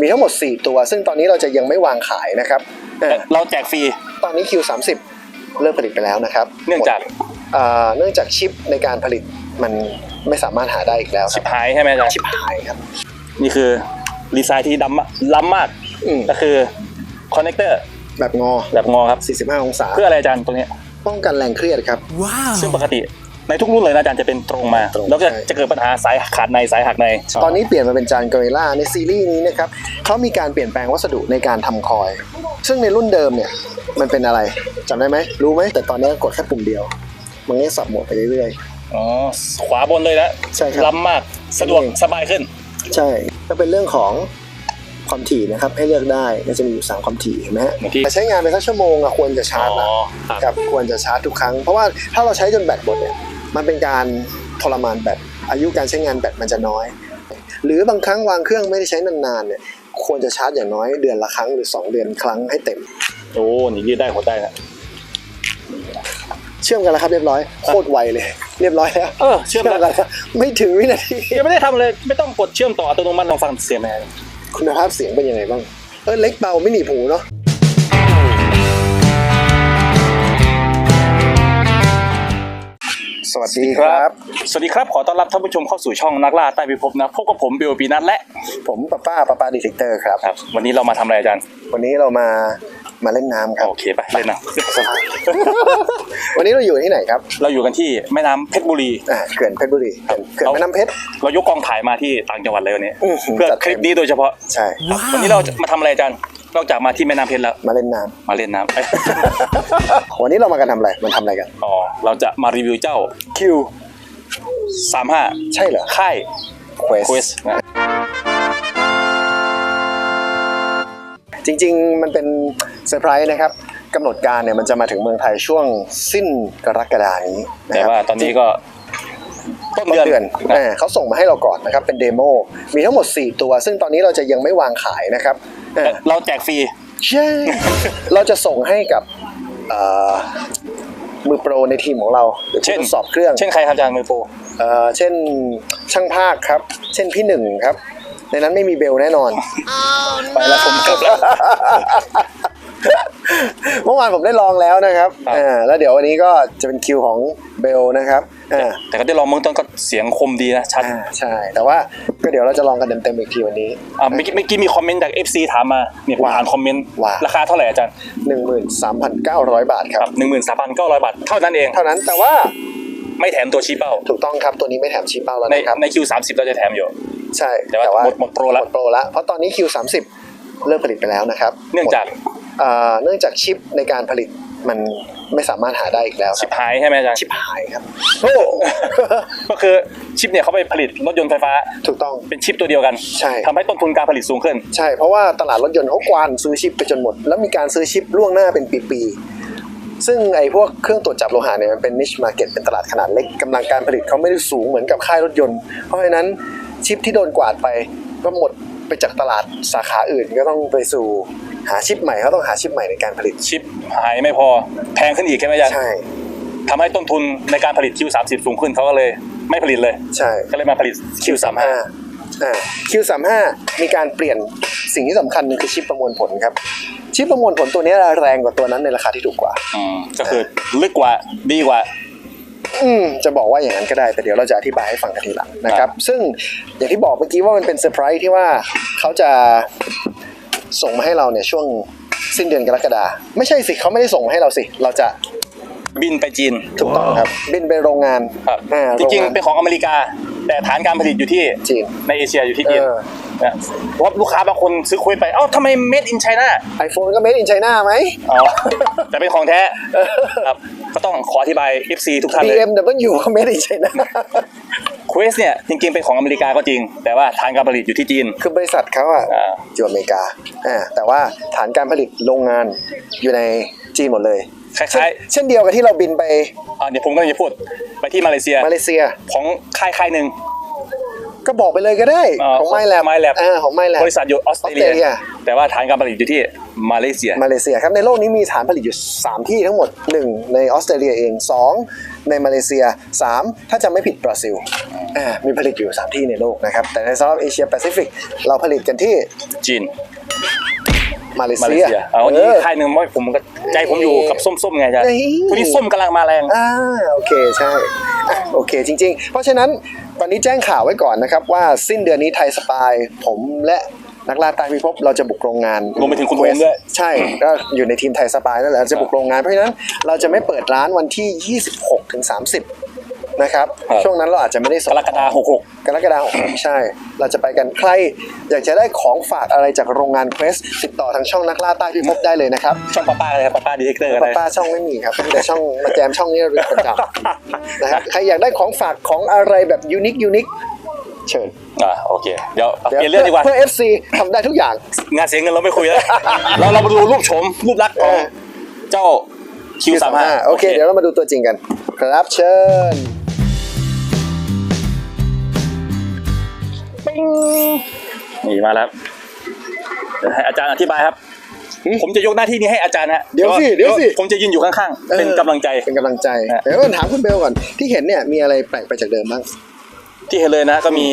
มีทั้งหมด 4 ตัว ซึ่งตอนนี้เราจะยังไม่วางขายนะครับเอ่อเราแจกฟรี ตอนนี้ Q30 เริ่มผลิตไปแล้วนะครับเนื่องจากเอ่อเนื่องจากชิปในการผลิตมันไม่สามารถหาได้อีกแล้วคชิรับ บหายใช่ไหมอาจารย์ชิปหายครับ นี่คือดีไซน์ที่ดำมากล้ำมากอืม ก็คือคอนเนคเตอร์แบบงอ แบบงอครับ 45 องศา เพื่ออะไรอาจารย์ตรงเนี้ยป้องกันแรงเครียดครับ ซึ่งปกติ ในทุกรุ่นเลยนะอาจารย์จะเป็นตรงมาตรงแล้วก็ใช่ จะเกิดปัญหาสายขาดในสายหักในตอนนี้เปลี่ยนมาเป็นจานกอริล่าในซีรีส์นี้นะครับเขามีการเปลี่ยนแปลงวัสดุในการทำคอย ซึ่งในรุ่นเดิมเนี่ยมันเป็นอะไรจำได้ไหมรู้ไหมแต่ตอนนี้กดแค่ปุ่มเดียว มันก็สับโหมดไปเรื่อย อ๋อขวาบนเลยนะใช่ครับล้ำมากสะดวกสบายขึ้น ๆ ใช่ก็เป็นเรื่องของความถี่นะครับให้เลือกได้ก็จะมีอยู่สามความถี่เห็นไหมฮะบางทีแต่ใช้งานไปสักชั่วโมงอะควรจะชาร์จนะครับครับควรจะชาร์จทุกครั้ง เพราะว่าถ้าเราใช้จนแบตหมดเนี่ย มันเป็นการทรมานแบตอายุการใช้งานแบตมันจะน้อย หรือบางครั้งวางเครื่องไม่ได้ใช้นานๆเนี่ยควรจะชาร์จอย่างน้อยเดือนละครั้งหรือ 2 เดือนครั้งให้เต็ม โอ้นี่ยืดได้หดได้นะเชื่อมกันแล้วครับเรียบร้อยโคตรไวเลย เรียบร้อยแล้วเออเชื่อมกันแล้วแล้วไม่ถึงวินาทียังไม่ได้ทำเลยไม่ต้องกดเชื่อมต่ออัตโนมัติลองฟังเสียงไหมคุณภาพเสียงเป็นยังไงบ้างเออเล็กเบาไม่หนีบหูเนาะ สวัสดีครับ สวัสดีครับ ขอต้อนรับท่านผู้ชมเข้าสู่ช่องนักล่าใต้พิภพนะ พบกับผมเบลปีนัทและผมป้าป้าป้าป้าดีเทคเตอร์ครับ ครับ วันนี้เรามาทำอะไรอาจารย์ วันนี้เรามามาเล่นน้ำครับ โอเคไปเล่นนะวันนี้เราอยู่ที่ไหนครับเราอยู่กันที่แม่น้ำเพชรบุรี อ่าเขื่อนเพชรบุรีเขื่อนเขื่อนแม่น้ำเพชร เรายกกองถ่ายมาที่ต่างจังหวัดเลยวันนี้อื้อหือเพื่อจัดเต็ม คลิปนี้โดยเฉพาะใช่ ครับวันนี้เราจะมาทำอะไรอาจารย์ นอกจากมาที่แม่น้ำเพชรแล้ว มาเล่นน้มาเล่นน้ำำวันนี้เรามากันทำอะไร มันทำอะไรกันอ๋อ เราจะมารีวิวเจ้า คิว 35ใช่เหรอค่าย เควส Quest นะจริง ๆ มันเป็นเซอร์ไพรส์นะครับกำหนดการเนี่ยมันจะมาถึงเมืองไทยช่วงสิ้นกรกฎานี้นะแต่ครับว่าตอนนี้ก็ต้นต้นเดือนเดือนนะ อ่าเขาส่งมาให้เราก่อนนะครับ เป็นเดโมมีทั้งหมด 4 ตัว ซึ่งตอนนี้เราจะยังไม่วางขายนะครับ อ่าเราแจกฟรี ใช่ เราจะส่งให้กับเอ่อมือโปรในทีมของเราหรือผู้เช่น ทดสอบเครื่องเช่นใครครับอาจารย์มือโปรเอ่อเช่นช่างภาคครับ เช่นพี่หนึ่งครับ ในนั้นไม่มีเบลแน่นอน ไปแล้วผมจบแล้ว เมื่อวานผมได้ลองแล้วนะครับครับ อ่าแล้วเดี๋ยววันนี้ก็จะเป็นคิวของเบลนะครับอ่าแต่ก็ได้ลองเบื้องต้นก็เสียงคมดีนะชัดอ่าใช่ แต่ว่าก็เดี๋ยวเราจะลองกันเต็มๆอีกทีวันนี้ อ่าเมื่อกี้เมื่อกี้มีคอมเมนต์จาก FC ถามมาเนี่ยผมว่าอ่านคอมเมนต์ว่า ราคาเท่าไหร่อาจารย์13,900 บาทคครัรับบหนึ่งหมื่นสามพันเก้าร้อยบาทเท่านั้นเอง เท่านั้นแต่ว่าไม่แถมตัวชี้เป้า ถูกต้องครับตัวนี้ไม่แถมชีเป้าแล้วในนะครับ ใน Q30 เราจะแถมอยู่ ใช่แต่ว่าหมดหมดโปรแล้วหมดโปรแล้วเพราะตอนนี้ Q30 เริ่มผลิตไปแล้วนะครับเนื่องจากเอ่อ เนื่องจากชิปในการผลิตมันไม่สามารถหาได้อีกแล้วคชิรับปหายใช่ไหมอาจารย์ชิปหายครับโอ้ก็คือชิปเนี่ยเขาไปผลิตรถยนต์ไฟฟ้า ถูกต้องเป็นชิปตัวเดียวกันใช่ทำให้ต้นทุนการผลิตสูงขึ้น ใช่เพราะว่าตลาดรถยนต์เขากวานซื้อชิปไปจนหมด แล้วมีการซื้อชิปล่วงหน้าเป็นปีๆซึ่งไอ้พวกเครื่องตรวจจับโลหะเนี่ยมันเป็นนิชมาร์เก็ตเป็นตลาดขนาดเล็กกำลังการผลิตเขาไม่ได้สูงเหมือนกับค่ายรถยนต์ เพราะฉะนั้นชิปที่โดนกวาดไปก็หมดไปจากตลาดสาขาอื่นก็ต้องไปสู่ หาชิปใหม่เขาต้องหาชิปใหม่ในการผลิตชิปหายไม่พอแพงขึ้นอีกใช่ไหมอาจารย์ใช่ทำให้ต้นทุนในการผลิต Q30 สูงขึ้นเขาก็เลยไม่ผลิตเลย ใช่ก็เลยมาผลิต Q35 อ่า Q35 มีการเปลี่ยนสิ่งที่สำคัญหนึงคือชิปประมวลผลครับ ชิปประมวลผลตัวนี้แรงกว่าตัวนั้นในราคาที่ถูกกว่าอืมก็คือลึกกว่าดีกว่า อืมจะบอกว่าอย่างนั้นก็ได้ แต่เดี๋ยวเราจะอธิบายให้ฟังกันทีหลังนะครับ ซึ่งอย่างที่บอกเมื่อกี้ว่ามันเป็นเซอร์ไพรส์ที่ว่าเขาจะ ส่งมาให้เราเนี่ยช่วงสิ้นเดือนกรกฎาไม่ใช่สิเขาไม่ได้ส่งมาให้เราสิ เราจะบินไปจีนถูกต้องครับ บินไปโรงงานครับอ่าจริงโาๆเป็นของอเมริกา แต่ฐานการผลิตอยู่ที่จีนในเอเชียอยู่ที่จีนเออนะเพราะว่าลูกค้าบางคนซื้อคุยไปเอ้าทำไม made in China ไอโฟนก็ made in China ไหมอ๋อแต่เป็นของแท้ครับก็ต้องขออธิบาย FC ทุกท่านเลย BMW ก็ made in China Quest เนี่ยจริงๆ เป็นของอเมริกาก็จริง แต่ว่าฐานการผลิตอยู่ที่จีน คือบริษัทเขาอะอ่า อยู่อเมริกาอ่าแต่ว่าฐานการผลิตโรงงานอยู่ในจีนหมดเลยคล้ายเช่นเดียวกับที่เราบินไปๆอ่าเดี๋ยวผมก็จะพูดไปที่มาเลเซียมาเลเซีย ของค่ายค่ายหนึ่ง ก็บอกไปเลยก็ได้ อ่าของไมแลบ MyLab อ่าของไมแลบบริษัทอยู่ออสเตรออสเตรเลีเลียยแต่ว่าฐานการผลิตอยู่ที่ มาเลเซีย มาเลเซียครับในโลกนี้มีฐานผลิตอยู่ 3 ที่ทั้งหมด 1 ในออสเตรเลียเอง 2 ในมาเลเซีย 3 ถ้าจำไม่ผิดบราซิลอ่ามีผลิตอยู่ 3 ที่ในโลกนะครับ แต่ในสำหรับเอเชียแปซิฟิกเราผลิตกันที่จีนมาเลมาเลเซียเซียเอาอันนี้ค่ายหนึ่งว่าผมก็ใจผมอยู่กับส้มๆไงอาจารย์นี่ทุกนี้ส้มกำลังมาแรงอ่าโอเคใช่อะโอเคจริง ๆ เพราะฉะนั้นตอนนี้แจ้งข่าวไว้ก่อนนะครับว่าสิ้นเดือนนี้ไทยสปายผมและ นักล่าใตายพิภพเราจะบุกโรงงานรวมไปถึงคุณโอมด้วย ใช่ ก็อยู่ในทีมไทยสปายนั่นแหละจะบุกโรงงานเพราะฉะนั้นเราจะไม่เปิดร้านวันที่ 26ถึง30 นะครับ ครับ ช่วงนั้นเราอาจจะไม่ได้กส่ง รกฎาคมหกหกกรกฎาคม ใช่ เราจะไปกันใคร อยากจะได้ของฝากอะไรจากโรงงานเควสติดต่อทางช่องนักล่าใต้พิภพได้เลยนะครับช่องป้าป้าเลยครับป้าป้าดีเทคเตอร์อะไรป้าป้าช่องไม่มีครับมีแต่ช่องมาแจมช่องนี้เป็นประจำนะครับใครอยากได้ของฝากของอะไรแบบยูนิคยูนิค เชิญอ่าโอเค เดี๋ยวเอาเปลี่ยนเรื่องดีกว่าเพื่อ FC ทำได้ทุกอย่าง งานเสียเงินเราไม่คุยแล้ว เราเรามาดูรูปโฉมรูปลักษณ์ของเออเจ้า Q35 โอเค เดี๋ยวเรามาดูตัวจริงกัน ครับเชิญปิ้งนี่มาแล้วเดี๋ยวให้อาจารย์อธิบายครับหืมผมจะยกหน้าที่นี้ให้อาจารย์ฮะเดี๋ยวสิเดี๋ยวสิผมจะยืนอยู่ข้างๆ เป็นกำลังใจเป็นกำลังใจฮะเดี๋ยวก่อนถามคุณเบลก่อนที่เห็นเนี่ยมีอะไรแปลกไปจากเดิมบ้าง ที่เห็นเลยนะก็มี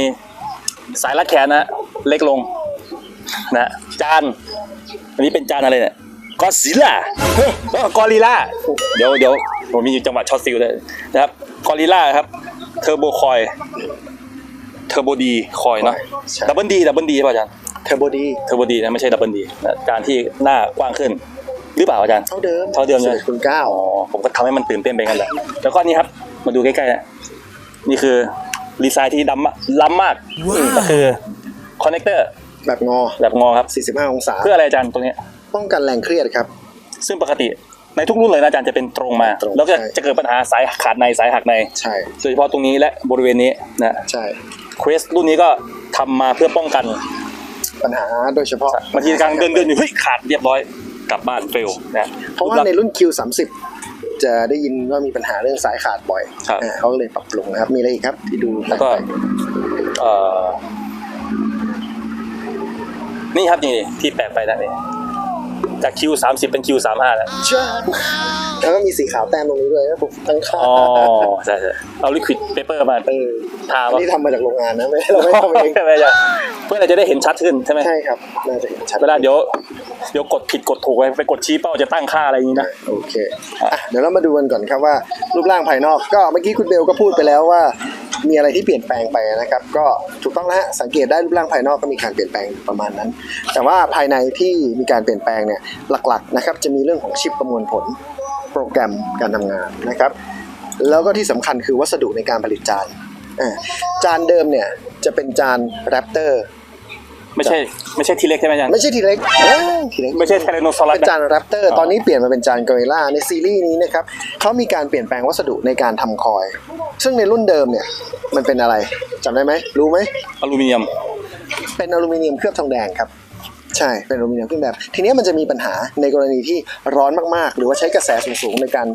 สายรัดแขนนะเล็กลงนะจานอันนี้เป็นจานอะไรเนี่ยกอซิล่าเออกอริล่าเดี๋ยวเดี๋ยวผมมีอยู่จังหวะช็อตซิลเลยนะครับกอริล่าครับเทอร์โบคอยเทอร์โบดีคอยเนาะใช่ดับเบิลดีดับเบิลดีป่ะอาจารย์เทอร์โบดีเทอร์โบดีนะไม่ใช่ดับเบิลดีนะจานที่หน้ากว้างขึ้นหรือเปล่าอาจารย์เท่าเดิมเท่าเดิมใช่ไหมคุณเก้าอ๋อผมก็ทำให้มันตื่นเต้นไปกันแหละแล้วก็นี่ครับ มาดูใกล้ๆนะนี่คือ ดีไซน์ที่ดำมากล้ำมากก็คือคอนเนคเตอร์แบบงอ แบบงอครับ 45 องศา เพื่ออะไรอาจารย์ตรงเนี้ยป้องกันแรงเครียดครับ ซึ่งปกติในทุกรุ่นเลยนะอาจารย์จะเป็นตรงมา ตรงแล้วก็ใช่ จะเกิดปัญหาสายขาดในสายหักใน ใช่ โดยเฉพาะตรงนี้และบริเวณนี้นะใช่ เควสรุ่นนี้ก็ทำมาเพื่อป้องกันปัญหาโดยเฉพาะบางทีกำลังเดินเดินๆอยู่เฮ้ยขาดเรียบร้อยกลับบ้านเฟลนะเพราะว่าในรุ่น Q30 จะได้ยินว่ามีปัญหาเรื่องสายขาดบ่อยครับ อ่าเขาก็เลยปรับปรุงนะครับ มีอะไรอีกครับที่ดูแล้วก็ เอ่อ นี่ครับนี่ที่แปลกไปนะนี่ จาก Q30 เป็น Q35 แล้วใช่แล้วก็มีสีขาวแต้มตรงนี้ด้วยนะผมทั้งข้างอ๋อใช่ใช่เอาลิควิดเปเปอร์มาเออทาอันว่านี้ทำมาจากโรงงานนะไม่เราไม่ทำเองใช่ไหมอาจารย์เพื่อเราจะได้เห็นชัดขึ้นใช่ไหมใช่ครับน่าจะเห็นชัดเวลาเดี๋ยวเดี๋ยวกดผิดกดถูกไปไปกดชี้เป้าจะตั้งค่าอะไรอย่างนี้นะโอเคอะเดี๋ยวเรามาดูกันก่อนครับว่ารูปร่างภายนอกก็เมื่อกี้คุณเบลก็พูดไปแล้วว่า มีอะไรที่เปลี่ยนแปลงไปนะครับ ก็ถูกต้องแล้วฮะสังเกตได้รูปร่างภายนอกก็มีการเปลี่ยนแปลงประมาณนั้น แต่ว่าภายในที่มีการเปลี่ยนแปลงเนี่ยหลักๆนะครับจะมีเรื่องของชิปประมวลผลโปรแกรมการทำงานนะครับ แล้วก็ที่สำคัญคือวัสดุในการผลิตจานจานเดิมเนี่ยจะเป็นจานแรปเตอร์ ไม่ใช่ไม่ใช่ทีเล็กใช่ไหมอาจารย์ไม่ใช่ทีเล็กเอ้ยทีเล็ก ไม่ใช่ไทเรโนซอรัสเป็นจานแรปเตอร์ ตอนนี้เปลี่ยนมาเป็นจานกอริลลาในซีรีส์นี้นะครับเขามีการเปลี่ยนแปลงวัสดุในการทำคอย ซึ่งในรุ่นเดิมเนี่ย มันเป็นอะไรจำได้ไหม รู้ไหม อลูมิเนียม เป็นอลูมิเนียมเคลือบทองแดงครับ ใช่ เป็นอลูมิเนียมเคลือบแบบ ทีนี้มันจะมีปัญหาในกรณีที่ร้อนมากๆ หรือว่าใช้กระแสสูงๆในการ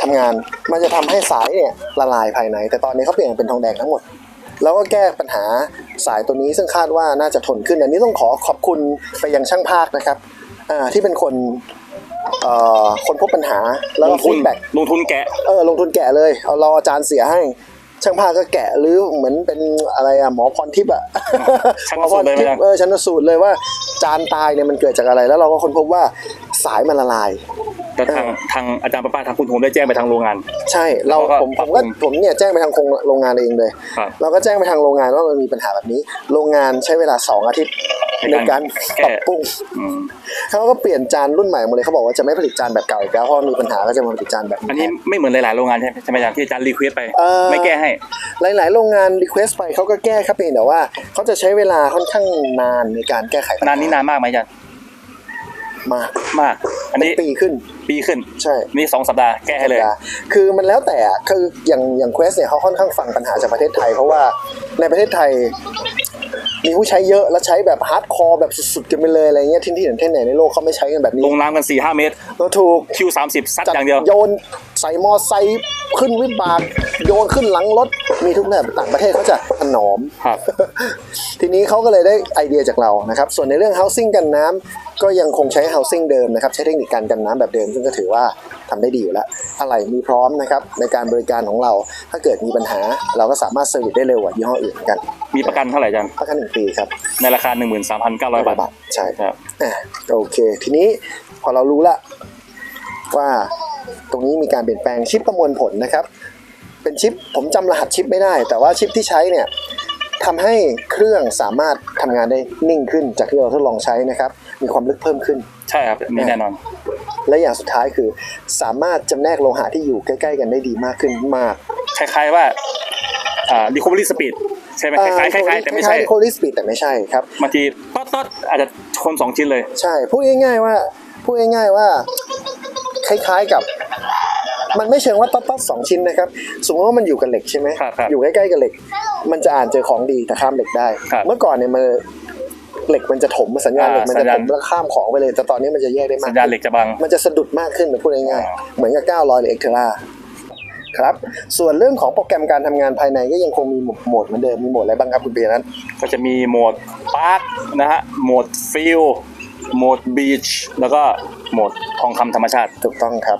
ทำงาน มันจะทำให้สายเนี่ยละลายภายใน แต่ตอนนี้เขาเปลี่ยนเป็นทองแดงทั้งหมด แล้วก็แก้ปัญหาสายตัวนี้ซึ่งคาดว่าน่าจะทนขึ้นอันนี้ต้องขอขอบคุณไปยังช่างภาคนะครับอ่าที่เป็นคนเอ่อคนพบปัญหาแล้วลก็งทุนฟีดแบ็กลงทุนแกะเออลงทุนแกะเลยเอารออาจารย์เสียให้ช่างภาพก็แกะหรือเหมือนเป็นอะไรอะหมอพรทิพย์อะชันหมอพสูตรรเลยไหมทิพครับย์เออชันสูตรเลยว่าจานตายเนี่ยมันเกิดจากอะไร แล้วเราก็ค้นพบว่า สายมันละลาย แต่ทางทางอาจารย์ป้าป้าทางคุณโฮมได้แจ้งไปทางโรงงาน ใช่ เราแล้วก็ผมปผรับมก็ปรุงผมเนี่ยแจ้งไปทางโครงโรงงานเองเลย ครับ เราก็แจ้งไปทางโรงงานว่ามันมีปัญหาแบบนี้ โรงงานใช้เวลา 2 อาทิตย์ในในการการแก้ ปรับปรุง อืมเขาก็เปลี่ยนจานรุ่นใหม่หมดเลยเขาบอกว่าจะไม่ผลิตจานแบบเก่าอีกแล้วเพราะมีปัญหาก็จะมาผลิตจานแบบอันนี้นี้แทนไม่เหมือนหลายๆโรงงานใช่ไหมใช่ไหมอาจารย์ที่อาจารย์รีเควสไป เอ่อ ไม่แก้ให้ หลาย ๆ โรงงานรีเควสไปเขาก็แก้ครับเพียงแต่ว่าเขาจะใช้เวลาค่อนข้างนานในการแก้ไขปัญหนานนี้นานมากไหมอาจารย์ มากมาก อันนี้ปีขึ้นปีขึ้น ใช่ นี่สองสัปดาห์แก้ให้เลย คือมันแล้วแต่อะคืออย่างอย่างเควสเนี่ยเขาค่อนข้างฟังปัญหาจากประเทศไทย เพราะว่าในประเทศไทย มีผู้ใช้เยอะแล้วใช้แบบฮาร์ดคอร์แบบสุดๆกันไปเลยอะไรเงี้ยที่ที่ไหนที่ไหนในโลกเขาไม่ใช้กันแบบนี้ลงน้ำกัน4 5เมตรก็ถูกคิว30ซัดจัดอย่างเดียวโยน ใส่มอไซค์ขึ้นวิบากโยนขึ้นหลังรถมีทุกแบบต่างประเทศเขาจะถนอมครับทีนี้เขาก็เลยได้ไอเดียจากเรานะครับส่วนในเรื่อง housing กันน้ำก็ยังคงใช้ housing เดิมนะครับใช้เทคนิคการกันน้ำแบบเดิม ซึ่งก็ถือว่าทำได้ดีอยู่แล้วอะไรมีพร้อมนะครับในการบริการของเราถ้าเกิดมีปัญหา เราก็สามารถเซอร์วิสได้เร็วกว่ายี่ห้ออื่นเหมือนกัน มีประกันเท่าไหร่อาจันประกันหนึ่งปีครับในราคา 13,900 บาท ใช่ครับอะโอเค ทีนี้พอเรารู้ละว่า ตรงนี้มีการเปลี่ยนแปลงชิปประมวลผลนะครับ เป็นชิปผมจำรหัสชิปไม่ได้ แต่ว่าชิปที่ใช้เนี่ยทำให้เครื่องสามารถทำงานได้นิ่งขึ้น จากที่เราทดลองใช้นะครับ มีความลึกเพิ่มขึ้น ใช่ครับนี่แน่นอน และอย่างสุดท้ายคือ สามารถจำแนกโลหะที่อยู่ใกล้ๆ กันได้ดีมากขึ้นมาก คล้ายๆว่าอ่า recovery speed ใช่ไหมคล้ายๆคล้ายๆแต่ไม่ใช่โคลิสปีดแต่ไม่ใช่ครับบางทีต๊อดต๊อดอาจจะคนสองชิ้นเลย ใช่ พูดง่ายๆว่าพูดง่ายๆว่า คล้าย ๆกับ มันไม่เชิงว่าต๊อดต๊อดสองชิ้นนะครับสมมติว่ามันอยู่กับเหล็กใช่ไหมครับครับอยู่ใกล้ๆกับเหล็ก มันจะอ่านเจอของดีแต่ข้ามเหล็กได้ ครับเมื่อก่อนเนี่ยมันเหล็กมันจะถมสัญญาณอ่าเหล็กมันจะสัญญาถณ มแล้วข้ามของไปเลย แต่ตอนนี้มันจะแยกได้มาสักญญาณขึ้นเหล็กจะบัง มันจะสะดุดมากขึ้นพูดง่ายอ่าๆเหมือนกับ 900 หรือ e อครับ ส่วนเรื่องของโปรแกรมการทำงานภายในก็ยังคงมีโหมดเหมือนเดิมมีโหมดอะไรบ้างครับคุณเบียร์นั้นก็จะมีโหมดพาร์คนะฮะโหมดฟิล โหมดบีชแล้วก็โหมดทองคำธรรมชาติ ถูกต้องครับ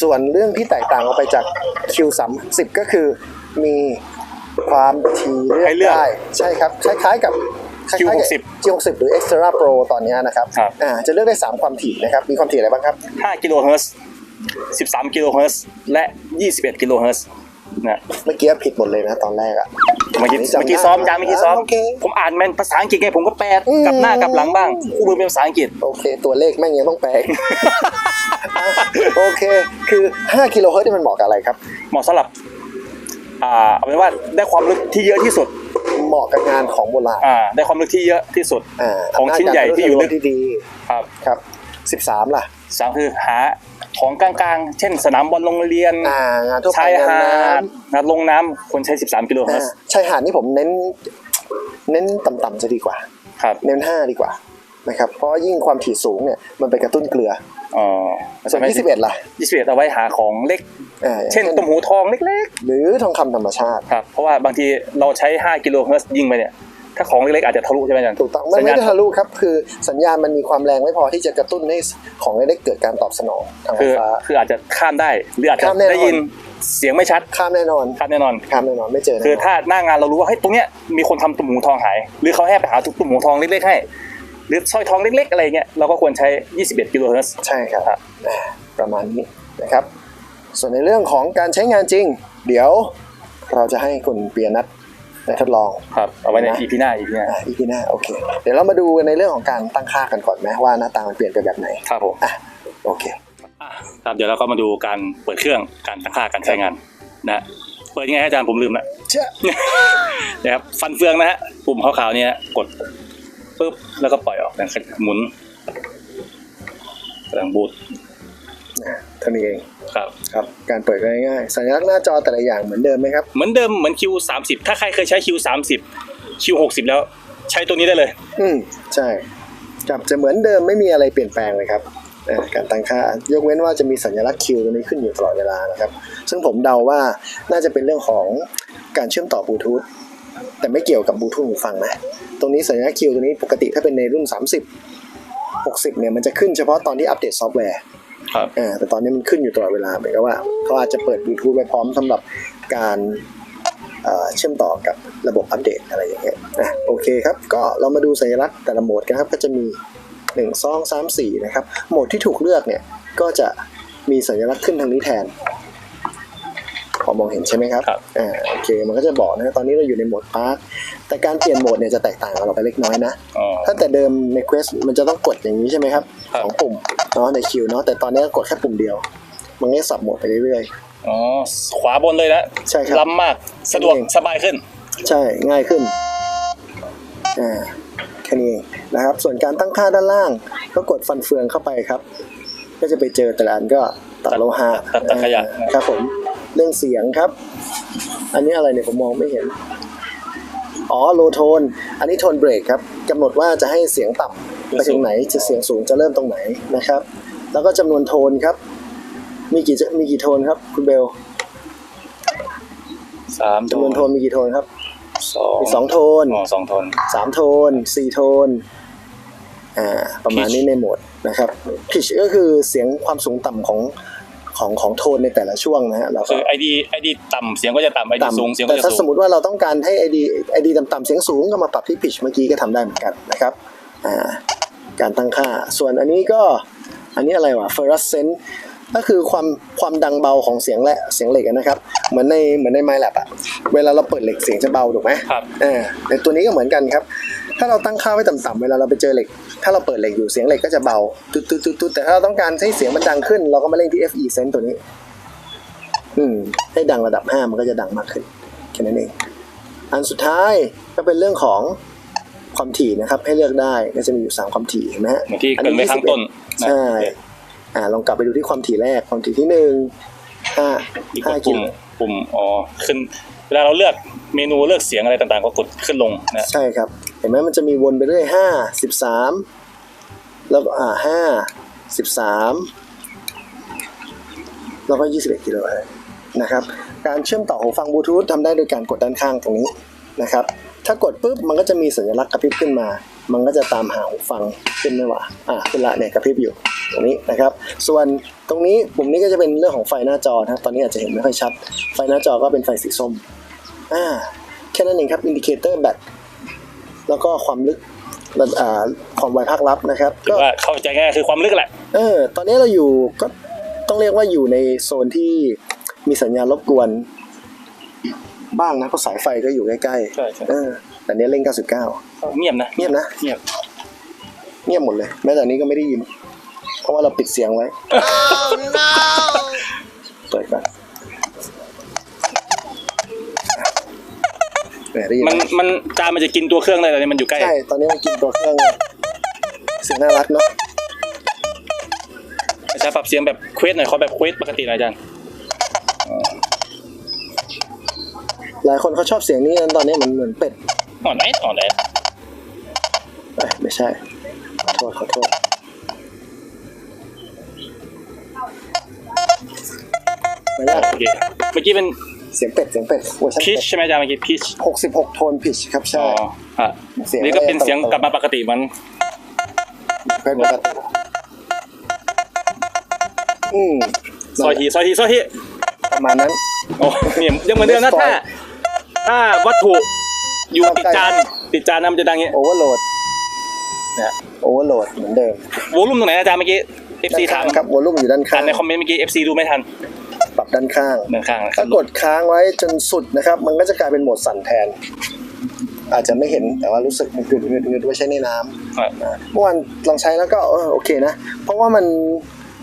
ส่วนเรื่องที่แตกต่างออกไปจาก Q30 ก็คือมีความถี่เลือกให้เลือกได้ ใช่ครับคล้ายๆกับ คล้ายๆกับ Q60 Q60 หรือ Extra Pro ตอนนี้นะครับครับ อ่าจะเลือกได้ 3 ความถี่นะครับ มีความถี่อะไรบ้างครับ 5กิโลเฮิรตซ์13กิโลเฮิรตซ์และ 21กิโลเฮิรตซ์นะ เมื่อกี้ผิดหมดเลยนะตอนแรกอะ เมื่อกี้ไม่จำเมื่อกี้ซ้อมจานเมื่อกี้ซ้อม โอเค ผมอ่านแมนภาษาอังกฤษไงผมก็แปลอืมกลับหน้ากลับหลังบ้างคู่มือเป็นภาษาอังกฤษ โอเค ตัวเลขแม่งยังต้องแปลอีก โอเค คือ 5 กิโลเฮิรตซ์นี่มันเหมาะกับอะไรครับ เหมาะสำหรับ อ่าเอาเป็นว่าได้ความลึกที่เยอะที่สุด เหมาะกับงานของโบราณอ่า ได้ความลึกที่เยอะที่สุดอ่าของชิ้นใหญ่ที่อยู่ลึก ที่ดี ครับครับ 13 ล่ะ สามคือหา ของกลางๆ เช่นสนามบอลโรงเรียนอ่างานทั่วไปชายงานหาน้ดนะลงน้ำคนใช้ 13 กิโลำเฮิรอ่าตซ์ชายหาดนี่ผมเน้น เน้นต่ำๆจะดีกว่า ครับเน้น5ดีกว่านะครับเพราะยิ่งความถี่สูงเนี่ยมันไปกระตุ้นเกลืออ๋อส่วน21ล่ะ21เอาไว้หาของเล็ก อ่าเช่นตุ่มหูทองเล็กหรือทองคำธรรมชาติ ๆ ครับ เพราะว่าบางทีเราใช้ 5 กิโลเฮิรตซ์ยิงไปเนี่ย ถ้าของเล็กๆอาจจะทะลุใช่ไหมอาจารย์ถูกต้องมันไม่สัญญาณได้ทะลุครับ คือสัญญาณมันมีความแรงไม่พอที่จะกระตุ้นให้ของเล็กๆเกิดการตอบสนองทางไฟคือฟ้าคืออาจจะข้ามได้หรืออาจจะข้ามแน่นอนได้ยินเสียงไม่ชัดข้ามแน่นอนข้ามแน่นอนข้ามแน่นอนไม่เจอแน่นนคือถ้าหน้างานเรารู้ว่าเฮ้ยตรงเนี้ยมีคนทำตุ่มหูทองหาย หรือเขาให้ไปหาตุ่มหูทองเล็กๆให้หรือสร้อยทองเล็กๆอะไรเงี้ยเราก็ควรใช้ 21 กิโลเฮิรตซ์ใช่ครับครับอ่าประมาณนี้นะครับ ส่วนในเรื่องของการใช้งานจริง เดี๋ยวเราจะให้คุณเปียนัทได้ ทดลอง ครับ เอาไว้ในนะ EP หน้า EP หน้าอ่าอีพีหน้าโอเค เดี๋ยวเรามาดูกันในเรื่องของการตั้งค่ากันก่อนไหมว่าหน้าตามันเปลี่ยนไปแบบไหนครับผมอะโอเคอะครับเดี๋ยวเราก็มาดูการเปิดเครื่องการตั้งค่าการใช้งานนะเปิดยังไงฮะอาจารย์ผมลืมละเชื่อนะครับฟันเฟืองนะฮะปุ่มขาวๆเนี่ยกดปุ๊บแล้วก็ปล่อยออกแล้วก็หมุนกำลังบูตนะ เท่านี้เองครับ ครับ การเปิดก็ง่ายๆสัญลักษณ์หน้าจอแต่ละอย่างเหมือนเดิมไหมครับเหมือนเดิมเหมือน Q 3 0 ถ้าใครเคยใช้ Q 3 0 Q 6 0 แล้วใช้ตัวนี้ได้เลย อืมใช่กับจะเหมือนเดิมไม่มีอะไรเปลี่ยนแปลงเลยครับอ่าการตั้งค่ายกเว้นว่าจะมีสัญลักษณ์คิวตรงนี้ขึ้นอยู่ตลอดเวลานะครับ ซึ่งผมเดาว่าน่าจะเป็นเรื่องของการเชื่อมต่อบลูทูธแต่ไม่เกี่ยวกับบลูทูธหูฟังนะตรงนี้สัญลักษณ์คิวตรงนี้ปกติถ้าเป็นในรุ่น 30 60 เนี่ยมันจะขึ้นเฉพาะตอนที่อัปเดตซอฟต์แวร์ ครับอ่าแต่ตอนนี้มันขึ้นอยู่ตลอดเวลาเหมือนกับว่าเขาอาจจะเปิดบลูทูธไว้พร้อมสำหรับการเอ่อเชื่อมต่อกับระบบอัปเดตอะไรอย่างเงี้ยนะโอเคครับ ก็เรามาดูสัญลักษณ์แต่ละโหมดกันครับ ก็จะมี 1 2 3 4 นะครับ โหมดที่ถูกเลือกเนี่ย ก็จะมีสัญลักษณ์ขึ้นทางนี้แทน พอมองเห็นใช่ไหมครับครับอ่าโอเคมันก็จะบอกนะตอนนี้เราอยู่ในโหมดพาร์คแต่การเปลี่ยนโหมดเนี่ยจะแตกต่างกับเราไปเล็กน้อยนะอ๋อ ถ้าแต่เดิมใน Quest มันจะต้องกดอย่างนี้ใช่ไหมครับครับ สองปุ่มเนาะในคิวเนาะแต่ตอนนี้กดแค่ปุ่มเดียว มันก็จะสับโหมดไปเรื่อยอ๋อขวาบนเลยนะใช่ครับ ล้ำมากสะดวกเอง สบายขึ้นๆใช่ง่ายขึ้นอ่าแค่นี้เองนะครับ ส่วนการตั้งค่าด้านล่าง ก็กดฟันเฟืองเข้าไปครับ ก็จะไปเจอแต่ละอันก็ตัดโลหะตัดตัดขยะ อ่าครับผม เรื่องเสียงครับ อันนี้อะไรเนี่ยผมมองไม่เห็น อ๋อโลโทน อันนี้โทนเบรกครับกำหนดว่าจะให้เสียงต่ำไปถึงไหนจะเสียงสูงจะเริ่มตรงไหนนะครับ แล้วก็จำนวนโทนครับ มีกี่จะมีกี่โทนครับ คุณเบลสามจำนวนโทนมีกี่โทนครับสองมีสองโทนอ๋อสองโทนสามโทนสี่โทนอ่าประมาณนี้ในโหมดนะครับ pitch ก็คือเสียงความสูงต่ำของ ของของโทนในแต่ละช่วงนะฮะเราก็คือไอดีไอดีต่ำเสียงก็จะต่ำไอดีสูงเสียงก็แต่จะถ้าสูสงมมติว่าเราต้องการให้ ID ID ต่ำๆเสียงสูงก็มาปรับที่ pitch เมื่อกี้ก็ทำได้เหมือนกันนะครับอ่าการตั้งค่า ส่วนอันนี้ก็อันนี้อะไรวะ fluorescent ก็คือความความดังเบาของเสียงและเสียงเหล็กอะนะครับ เหมือนในเหมือนใน MyLab อะเวลาเราเปิดเหล็กเสียงจะเบาถูกไหมครับอ่าในตัวนี้ก็เหมือนกันครับ ถ้าเราตั้งค่าไว้ต่ำๆเวลาเราไปเจอเหล็ก ถ้าเราเปิดเหล็กอยู่เสียงเหล็กก็จะเบาตุ๊ดๆๆๆแต่ถ้าเราต้องการให้เสียงมันดังขึ้น เราก็มาเล่นที่ FE Sense ตัวนี้ อืม ให้ดังระดับ 5 มันก็จะดังมากขึ้นแค่นั้นเองอันสุดท้ายก็เป็นเรื่องของความถี่นะครับ ให้เลือกได้ก็จะมีอยู่ 3 ความถี่เห็นไหมฮะเหมือนที่เกรินไว้ข้างต้นใช่อ่าลองกลับไปดูที่ความถี่แรกความถี่ที่หนึ่งห้าอีกห้าปุ่กิมโลปุ่มอ๋อขึ้นเว ลาเราเลือกเมนูเลือกเสียงอะไรต่างๆก็กดขึ้นลงนะใช่ครับ เห็นไหมมันจะมีวนไปเรื่อยห้าสิบสามแล้วก็อ่าห้าสิบสามแล้วก็ยี่สิบเอ็ดกิโลเฮิรตซ์นะครับ การเชื่อมต่อหูฟังบลูทูธทำได้โดยการกดด้านข้างตรงนี้นะครับ ถ้ากดปุ๊บมันก็จะมีสัญลักษณ์กระพริบขึ้นมา มันก็จะตามหาหูฟังขึ้นไหมวะอ่าขึ้นละเนี่ยกระพริบอยู่ตรงนี้นะครับ ส่วนตรงนี้ปุ่มนี้ก็จะเป็นเรื่องของไฟหน้าจอนะครับตอนนี้อาจจะเห็นไม่ค่อยชัด ไฟหน้าจอก็เป็นไฟสีส้ม อ่าแค่นั้นเองครับอินดิเคเตอร์แบตแล้วก็ความลึกระอ่าความไวภาครับนะครับหรือว่าเข้าใจง่ายๆคือความลึกแหละ เออ ตอนนี้เราอยู่ก็ต้องเรียกว่าอยู่ในโซนที่มีสัญญาณรบกวน บ้างนะเพราะสายไฟก็อยู่ใกล้ใช่ใช่ๆเออแต่เนี้ยเล่น 99 เงียบนะ เงียบนะ เงียบ เงียบหมดเลย แม้แต่อันนี้ก็ไม่ได้ยิน เพราะว่าเราปิดเสียงไว้ เปิดก่อน แหมได้ยินไหมันมันจานมันจะกินตัวเครื่องเลยตอนนี้มันอยู่ใกล้ ใช่ ตอนนี้มันกินตัวเครื่องเลยเสียงน่ารักเนาะอาจารย์ปรับเสียงแบบเควสหน่อยขอแบบเควสปกติหน่อยอาจารย์หลายคนเขาชอบเสียงนี้นะตอนนี้มันเหมือนเป็ดอ่อนไหนอ่อนไหนเอ้ยไม่ใช่ขอโทษขอโทษไม่ได้โอเคเมื่อกี้เป็น เสียงเป็ดเสียงเป็ดเวอร์ชันพีเป็ชดใช่ไหมอาจารย์เมื่อกี้พีชหกสิบหกโทนพิชครับอ๋ใช่ ออะเสียง นี่ก็เป็นเสียงไม่ได้กลับมาปกติมัน เป็นปกติอืมซอยทีซอยทีซอยทีประมาณนั้น โอ้เนี่ยยังเหมือนเดิมนะถ้าถ้าวัตถุอยู่ติดจานติดจานนะมันจะดังอย่างเงี้ย โอเวอร์โหลดเนี่ย โอเวอร์โหลดเหมือนเดิมวอลลุ่มตรงไหนอาจารย์เมื่อกี้ FC ถามด้นข้งครับวอลลุ่มอยู่ด้านข้าอ่างนในคอมเมนต์เมื่อกี้ FC ดูไม่ทันป รับด้านข้างเดินข้างนะครัถ้าบกดค้างไว้จนสุดนะครับ มันก็จะกลายเป็นโหมดสั่นแทน อาจจะไม่เห็นแต่ว่ารู้สึกมันกึดเงืดเงืดไว้ใช้ในน้ำอะอ่าเมื่อวานลองใช้แล้วก็เออโอเคนะ เพราะว่ามัน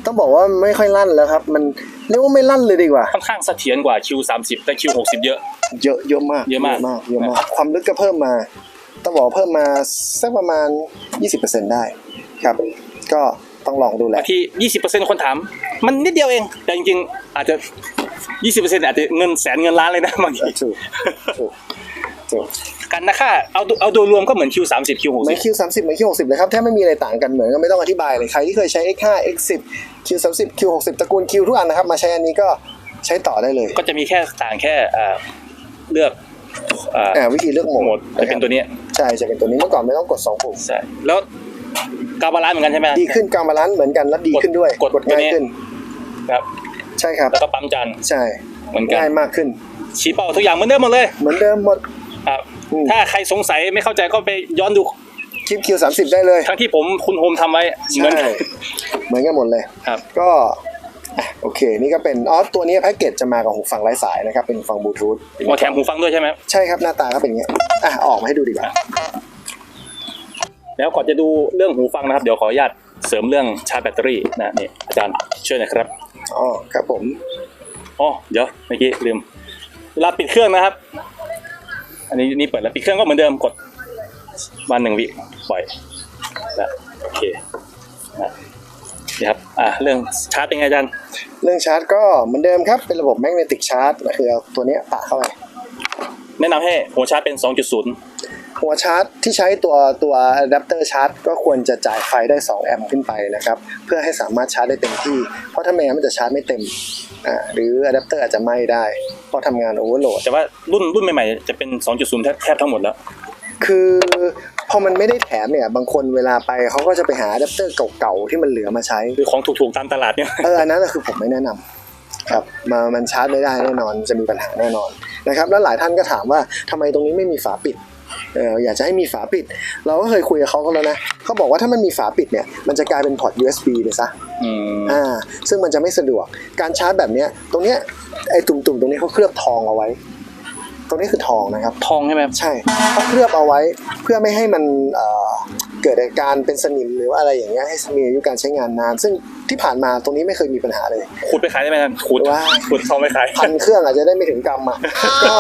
ต้องบอกว่าไม่ค่อยลั่นแล้วครับ มันเรียกว่าไม่ลั่นเลยดีกว่าค่อนข้างเสถียรกว่า Q30 แต่ Q60 เยอะ เยอะเยอะมากเยอะมากเยอะมาก ความลึกก็เพิ่มมาต้องบอกว่าเพิ่มมาสักประมาณ 20%ได้ครับ ก็ ต้องลองดูแหบาละงที20%คนถาม มันนิดเดียวเอง แต่จริงๆ อาจจะ20%อาจจะเงินแสนเงินล้านเลยนะบางทีถูกถูกถูกกันนะค่าเอาดูเอาโดยรวมก็เหมือน Q30 เหมือน Q60 Q30 เหมือน Q60 เลยครับแทบไม่มีอะไรต่างกันเหมือนก็ไม่ต้องอธิบายเลยใครที่เคยใช้ X5 X10 Q30 Q60 ตระกูล Q ทุกอันนะครับมาใช้อันนี้ก็ใช้ต่อได้เลย ก็จะมีแค่ต่างแค่อ่าเลือกอ่าอ่าวิธีเลือกโหมโหมดดจะเป็นตัวเนี้ยใช่จะเป็นตัวนี้เมื่อก่อนไม่ต้องกดสองปุ่มใช่แล้ว กาบาลานซ์เหมือนกันใช่ไหมดีขึ้นการบาลานซ์เหมือนกันและดีขึ้นด้วยกดกดง่ายตัวนี้ขึ้นครับใช่ครับแล้วก็ปั๊มจานใช่เหมือนกันง่ายมากขึ้น ชี้เป้าทุกอย่างเหมือนเดิมหมดเลย เหมือนเดิมหมดครับอืมถ้าใครสงสัยไม่เข้าใจก็ไปย้อนดูคลิป Q30 ได้เลย ทั้งที่ผมคุณโฮมทำไว้เหมือนใช่กันเหมือนกันหมดเลยครับ ก็อะโอเค นี่ก็เป็นอ๋อตัวนี้แพ็กเกจจะมากับหูฟังไร้สายนะครับ เป็นหูฟังบลูทูธโอแถมหูฟังด้วยใช่ไหมใช่ครับหน้าตาก็เป็นอย่างเงี้ยอะเอาออกมาให้ดูดีกว่า แล้วก่อนจะดูเรื่องหูฟังนะครับ เดี๋ยวขออนุญาตเสริมเรื่องชาร์จแบตเตอรี่นะนี่อาจารย์ช่วยหน่อยครับอ๋อครับผมอ๋อเดี๋ยวเมื่อกี้ลืมเวลาปิดเครื่องนะครับ อันนี้นี่เปิดแล้วปิดเครื่องก็เหมือนเดิมกดวันหนึ่งวิปล่อยนะโอเคนะนี่ครับอ่าเรื่องชาร์จเป็นไงอาจารย์เรื่องชาร์จก็เหมือนเดิมครับเป็นระบบแมกเนติกชาร์จคือเอาตัวเนี้ยปะเข้าไปแนะนำให้หัวชาร์จเป็น 2.0 หัวชาร์จที่ใช้ตัวตัวอะแดปเตอร์ชาร์จก็ควรจะจ่ายไฟได้ 2 แอมป์ขึ้นไปนะครับ เพื่อให้สามารถชาร์จได้เต็มที่ เพราะถ้าไม่งั้นมันจะชาร์จไม่เต็มอ่าหรืออะแดปเตอร์อาจจะไหม้ได้เพราะทำงานโอเวอร์โหลดแต่ว่ารุ่นรุ่นใหม่ๆจะเป็น 2.0 แทบแทบทั้งหมดแล้ว คือพอมันไม่ได้แถมเนี่ยบางคนเวลาไปเขาก็จะไปหาอะแดปเตอร์เก่าๆที่มันเหลือมาใช้คือของถูกๆตามตลาดเนี่ยเอออันนั้นน่ะคือผมไม่แนะนำครับมามันชาร์จไม่ได้แน่นอนจะมีปัญหาแน่นอนนะครับแล้วหลายท่านก็ถามว่าทำไมตรงนี้ไม่มีฝาปิด เอออยากจะให้มีฝาปิด เราก็เคยคุยกับเขาก็แล้วนะเขาบอกว่าถ้ามันมีฝาปิดเนี่ยมันจะกลายเป็นพอร์ต USB ไปซะอืมอ่าซึ่งมันจะไม่สะดวกการชาร์จแบบเนี้ยตรงเนี้ยไอ้ตุ่มๆตรงนี้เขาเคลือบทองเอาไว้ ตรงนี้คือทองนะครับ ทองใช่ไหมครับใช่เขาเคลือบเอาไว้เพื่อไม่ให้มันเอ่อเกิดอาการเป็นสนิมหรือว่าอะไรอย่างเงี้ยให้มีอายุการใช้งานนาน ซึ่งที่ผ่านมาตรงนี้ไม่เคยมีปัญหาเลย ขุดไปขายได้ไหมครับขุดว้ายขุดทองไปขาย พันเครื่องอาจจะได้ไม่ถึงกรรมอะก็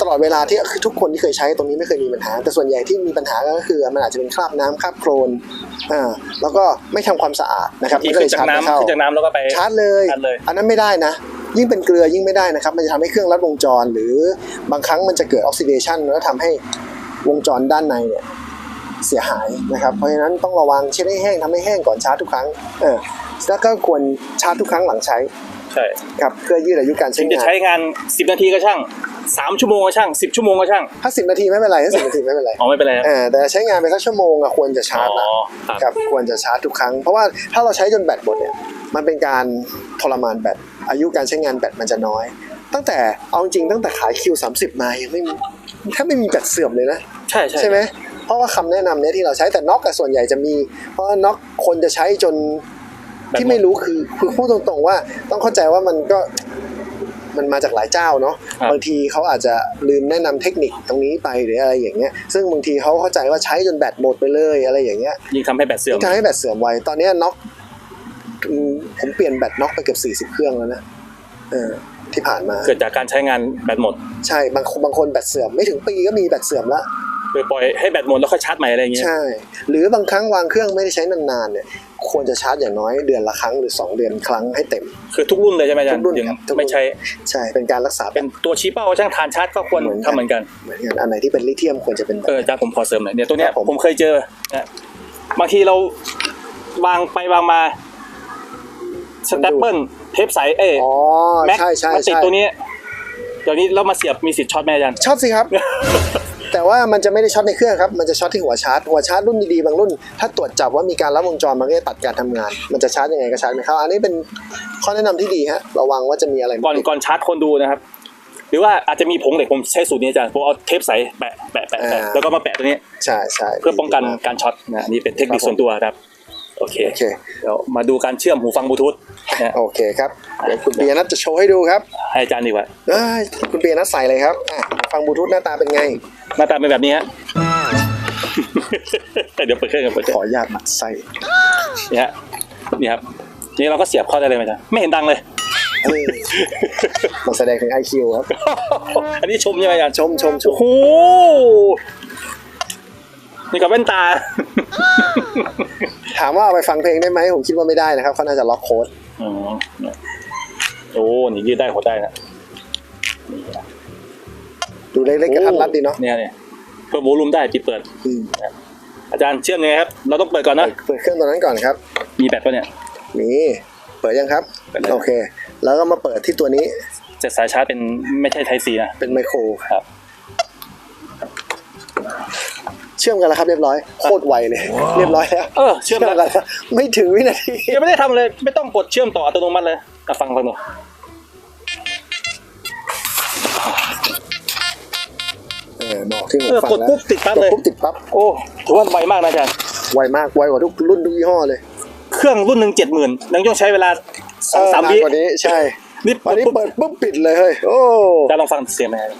ตลอดเวลาที่คือทุกคนที่เคยใช้ตรงนี้ไม่เคยมีปัญหา แต่ส่วนใหญ่ที่มีปัญหาก็คือ มันอาจจะเป็นคราบน้ำคราบโคลนอ่าแล้วก็ไม่ทำความสะอาดนะครับที่มันก็ขึ้เลนยจากชาร์จไม่น้ำเข้าขึ้นจากน้ำแล้วก็ไปชาร์จเลย ชาร์จเลย อันนั้นไม่ได้นะ ยิ่งเป็นเกลือยิ่งไม่ได้นะครับ มันจะทำให้เครื่องลัดวงจร หรือบางครั้งมันจะเกิดออกซิเดชันแล้วทำให้วงจรด้านในเนี่ยเสียหายนะครับ เพราะฉะนั้นต้องระวังเช็ดให้แห้งทำให้แห้งก่อนชาร์จทุกครั้งเออแล้วก็ควรชาร์จทุกครั้งหลังใช้ใช่ครับเพื่อยืดอายุการถึใช้งจะงานใช้งาน 10 นาทีก็ช่าง 3 ชั่วโมงก็ช่าง 10 ชั่วโมงก็ช่าง ถ้าสิบนาทีไม่เป็นไรถ้าสิบนาทีไม่เป็นไรอ๋อไม่เป็นไรครับเออแต่ใช้งานไปสักชั่วโมงอะควรจะชาร์จอ๋นะอครับ ครับควรจะชาร์จทุกครั้ง เพราะว่าถ้าเราใช้จนแบตหมดเนี่ยมันเป็นการทรมานแบต อายุการใช้งานแบตมันจะน้อย ตั้งแต่เอาจริงตั้งแต่ขาย Q30 มายังไม่มีแทบไม่มีแบตเสื่อมเลยนะ ใช่ใช่ใช่ไหมเพราะว่าคำแนะนำเนี้ยที่เราใช้แต่น็อกกับส่วนใหญ่จะมี เพราะว่าน็อกคนจะใช้จนที่ไม่รู้คือคือพูดตรงๆว่าต้องเข้าใจว่ามันก็มันมาจากหลายเจ้าเนาะครับบางทีเขาอาจจะลืมแนะนำเทคนิคตรงนี้ไปหรืออะไรอย่างเงี้ย ซึ่งบางทีเขาเข้าใจว่าใช้จนแบตหมดไปเลยอะไรอย่างเงี้ยยิ่งทำให้แบตเสื่อมที่ทำให้แบตเสื่อมไวตอนเนี้ยน็อกอืม ผมเปลี่ยนแบตน็อกไปเกือบ40 เครื่องแล้วนะเออที่ผ่านมา เกิดจากการใช้งานแบตหมด ใช่บางคนบางคนแบตเสื่อมไม่ถึงปีก็มีแบตเสื่อมละคือปล่อยให้แบตหมดแล้วค่อยชาร์จใหม่อะไรอย่างเงี้ยใช่ หรือบางครั้งวางเครื่องไม่ได้ใช้นานๆเนี่ยควรจะชาร์จอย่างน้อยเดือนละครั้งหรือ 2 เดือนครั้งให้เต็ม คือทุกรุ่นเลยใช่ไหมอาจารทุย์กรุ่นยังครับทุกรุ่นไม่ใช้ใช่เป็นการรักษาแบเป็นบตัวชี้เป้าช่างทานชาร์จก็ควรเหมือนกันทำเหมือนกันเหมือนกันอันไหนที่เป็นลิเธียมควรจะเป็นแบบเอออาจารย์ผมขอเสริมหน่อยเนี่ยตัวเนี้ยครับผมผมเคยเจอนะบางทีเราวางไปวางมา สแตปเปิลเทปใสเอ้ยอ๋อแม็กใช่ใช่มันติดใช่ตัวนี้เดี๋ยวนี้เรามาเสียบมีสิทธิ์ช็อตไหมอาจารย์ช็อตสิครับ แต่ว่ามันจะไม่ได้ช็อตในเครื่องครับ มันจะช็อตที่หัวชาร์จ หัวชาร์จรุ่นดีๆบางรุ่น ถ้าตรวจจับว่ามีการลัดวงจรมันก็จะตัดการทำงาน มันจะชาร์จยังไงก็ชาร์จไม่เข้าอันนี้เป็นข้อแนะนำที่ดีฮะระวังว่าจะมีอะไรก่อนก่อนชาร์จคนดูนะครับ หรือว่าอาจจะมีผงเหล็กผมใช้สูตรนี้อาจารย์ผมเอาเทปใสแปะแปะแปะแปะแล้วก็มาแปะตัวนี้ใช่ใช่เพื่อป้องกันการช็อตนะอันนี่เป็นเทคนิคส่วนตัวครับโอเคโอเคเดี๋ยวมาดูการเชื่อมหูฟังบลูทูธนะ โอเคครับเดี๋ยวคุณปียนัทจะโชว์ให้ดูครับให้อาจารย์ดีกว่าเอ้ยคุณปียนัทใส่เลยครับอะฟังบลูทูธหน้าตาเป็นไง หน้าตาเป็นแบบนี้ฮะ เดี๋ยวเปิดเครื่องกันเปิดเครื่ของออนุญาตมัดใส่นี่ฮะนี่ครับนี่เราก็เสียบเข้าได้เลยไหมจ๊ะไม่เห็นดังเลยเออมันแสดงถึง IQ ครับ อันนี้ชมใช่ไหมอาจารย์ชมชมชโอ้มโหนี่กับแว่นตา ถามว่าเอาไปฟังเพลงได้ไหมผมคิดว่าไม่ได้นะครับเขาน่าจะล็อกโค้ด อืมโอ้นี่ยืดได้หดได้นะดูเล็กๆกระทัดรัดดีเนาะเนี่ยเนี่ยเพิ่มโวลูมได้ปิดเปิด อืมอาจารย์เชื่อมยังไงครับ เราต้องเปิดก่อนนะ เปิดเครื่องตัวนั้นก่อนครับ มีแบตปะเนี่ย นี่เปิดยังครับ เปิดแล้ว โอเค แล้วก็มาเปิดที่ตัวนี้จะสายชาร์จเป็นไม่ใช่ไทซีนะ เป็นไมโครครับ เชื่อมกันแล้วครับเรียบร้อยโคตรไวเลย เรียบร้อยแล้วเออเชื่อมกันแล้วแล้วไม่ถึงวินาทียังไม่ได้ทำเลยไม่ต้องกดเชื่อมต่ออัตโนมัติเลยอะฟังฟังดูเออบอกที่ผมเออฟังกดแล้วปุ๊บติดปั๊บกดเลยปุ๊บติดปั๊บโอ้ถือว่าไวมากนะอาจารย์ไวมากไวกว่าทุกรุ่นทุกยี่ห้อเลย เครื่องรุ่นหนึ่งเจ็ดหมื่นยังต้องใช้เวลาสองสามเนนวิกว่านี้ใช่นี่ตอนนี้ปุ๊บเปิดปุ๊บปิดเลยเฮ้ยโอ้จะลองฟังเสียงไหมครับ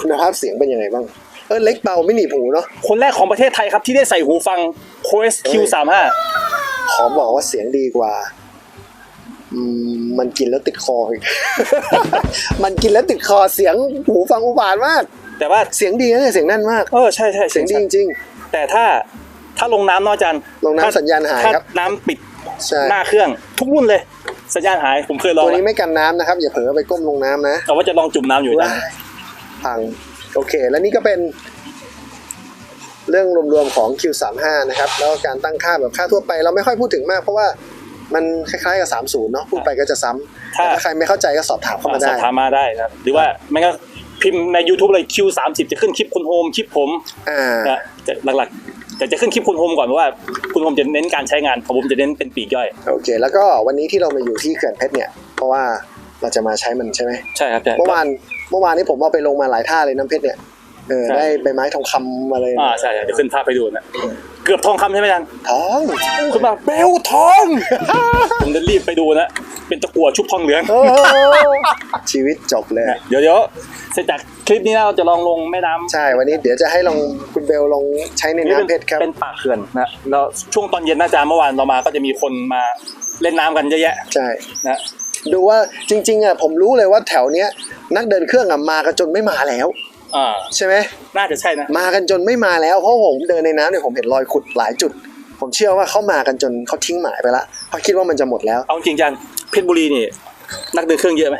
คุณภาพเสียงเป็นยังไงบ้าง เออเล็กเบาไม่หนีบหูเนาะคนแรกของประเทศไทยครับที่ได้ใส่หูฟัง Quest Q35 ขอบอกว่าเสียงดีกว่าอืมมันกินแล้วติดคออีก มันกินแล้วติดคอเสียงหูฟังอุบาทมาก แต่ว่าเสียงดีนะเนี่ยเสียงแน่นมาก เออใช่ใช่เสียงดีจริงแต่ถ้าถ้าลงน้ำเนอะอาจารย์ลงน้ำถ้สัญญาณหายถ้ครับน้ำปิดๆใช่หน้าเครื่อง ทุกรุ่นเลย สัญญาณหายผมเคยลองตัวแล้วนี้ไม่กันน้ำนะครับ อย่าเผลอไปก้มลงน้ำนะแต่ว่าจะลองจุ่มน้ำอยู่อาจารย์พัง โอเค แล้วนี่ก็เป็นเรื่องรวมๆของ Q35 นะครับ แล้วก็การตั้งค่าแบบค่าทั่วไป เราไม่ค่อยพูดถึงมากเพราะว่ามันคล้ายๆกับ 30เนาะพูดไปก็จะซ้ำถ้าแต่ถ้าใครไม่เข้าใจก็สอบถามเข้ามาสได้อบถามมาได้นะครับ หรือว่าไม่ก็พิมพ์ใน YouTube เลย Q30 จะขึ้นคลิปคุณโฮมคลิปผมอ่านะจะหลักๆแต่จะขึ้นคลิปคุณโฮมก่อนเพราะว่าคุณโฮมจะเน้นการใช้งานของผมจะเน้นเป็นปีกย่อย โอเค แล้วก็วันนี้ที่เรามาอยู่ที่เขื่อนเพชรเนี่ย เพราะว่าเราจะมาใช้มันใช่ไหมใช่ครับใช่เมื่อวาน เมื่อวานนี้ผมเอาไปลงมาหลายท่าเลยน้ำเพชรเนี่ยเออใช่ได้ใบไม้ทองคำมาเลยอ่าใช่เดี๋ยวขึ้นภาพไปดูนะเกือบทองคำใช่ไหมจันท้องคุณมาเบลทองผมจะรีบไปดูนะเป็นตะกั่วชุบทองเหลืองโอ้โหชีวิตจบเลยนะเดี๋ยวเดี๋ยวเสร็จจากคลิปนี้แล้วเราจะลองลงแม่น้ำใช่วันนี้เดี๋ยวจะให้ลองคุณเบลลองใช้ในนี่น้ำเพชรครับเป็นป่าเขื่อนนะแล้วช่วงตอนเย็นน่าจะเมื่อวานเรามาก็จะมีคนมาเล่นน้ำกันเยอะแยะใช่นะ ดูว่าจริงๆอะผมรู้เลยว่าแถวเนี้ยนักเดินเครื่องอะมากันจนไม่มาแล้ว อ่า ใช่ไหมน่าจะใช่นะ มากันจนไม่มาแล้วเพราะผมเดินในน้ำเนี่ยผมเห็นรอยขุดหลายจุด ผมเชื่อว่าเขามากันจนเขาทิ้งหมายไปละเพราะคิดว่ามันจะหมดแล้ว เอาจริงจันเพชรบุรีนี่ นักเดินเครื่องเยอะไหม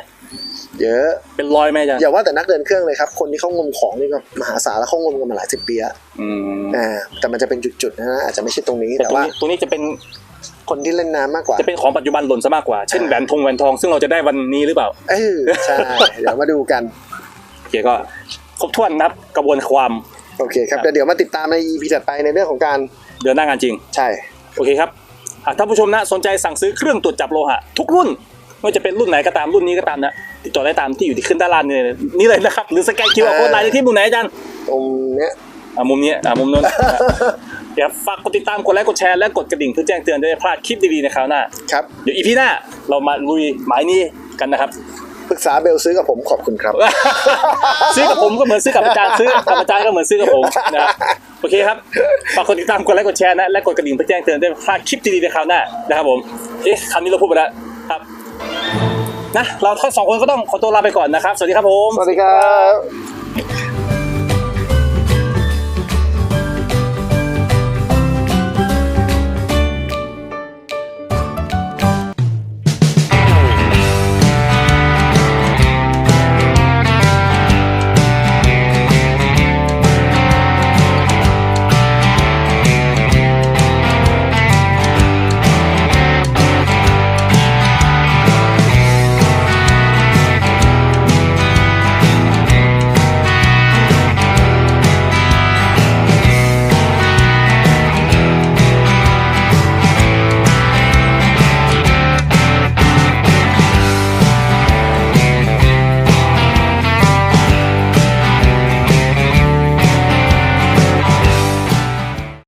เยอะ เป็นร้อยไหมจันอย่าว่าแต่นักเดินเครื่องเลยครับ คนที่เขางมของนี่ก็มหาศาลแล้วเขางมกันมาหลายสิบปีแล้วอืม อ่าแต่มันจะเป็นจุดๆนะนะอาจจะไม่ใช่ตรงนี้แต่แต่ตรงว่า นี้ตรงนี้จะเป็น คนที่เล่นน้ำมากกว่า จะเป็นของปัจจุบันหล่นซะมากกว่า เช่นแหวนทองแหวนทอง ซึ่งเราจะได้วันนี้หรือเปล่า เออใช่ เดี๋ยวมาดูกัน โอเคก็ครบถ้วนนับกระบวนความ โอเคครับเดี๋ยวเดี๋ยวมาติดตามใน EP ถัดไปในเรื่องของการเดินหน้างานจริง ใช่ โอเคครับอะท่านผู้ชมนะสนใจสั่งซื้อเครื่องตรวจจับโลหะทุกรุ่นไม่ว่าจะเป็นรุ่นไหนก็ตามรุ่นนี้ก็ตามนะติดต่อได้ตามที่อยู่ที่ขึ้นด้านล่างนี่เลยนี่เลยนะครับ หรือสแกนคิวอาร์โค้ดไลน์ได้ที่มุมไหนอาจารย์ตรงเนี้ยอะมุมนี้อะมุมนู้น อะเดี๋ยวฝากกดติดตามกดไลค์กดแชร์และกดกระดิ่งเพื่อแจ้งเตือนจะได้ไม่พลาดคลิปดีๆในคราวหน้า ครับ เดี๋ยวอีพีหน้าเรามาลุยหมายนี้กันนะครับ ปรึกษาเบลซื้อกับผมขอบคุณครับ ซื้อกับผมก็เหมือนซื้อกับอาจารย์ซื้อกับอาจารย์ก็เหมือนซื้อกับผมนะครับโอเคครับฝากกดติดตามกดไลค์กดแชร์นะและกดกระดิ่งเพื่อแจ้งเตือนได้ไม่พลาดคลิปดีๆในคราวหน้านะครับผมเอ๊ะคำนี้เราพูดไปแล้วครับนะเราทั้งสองคนก็ต้องขอตัวลาไปก่อนนะครับ สวัสดีครับผม สวัสดีครับ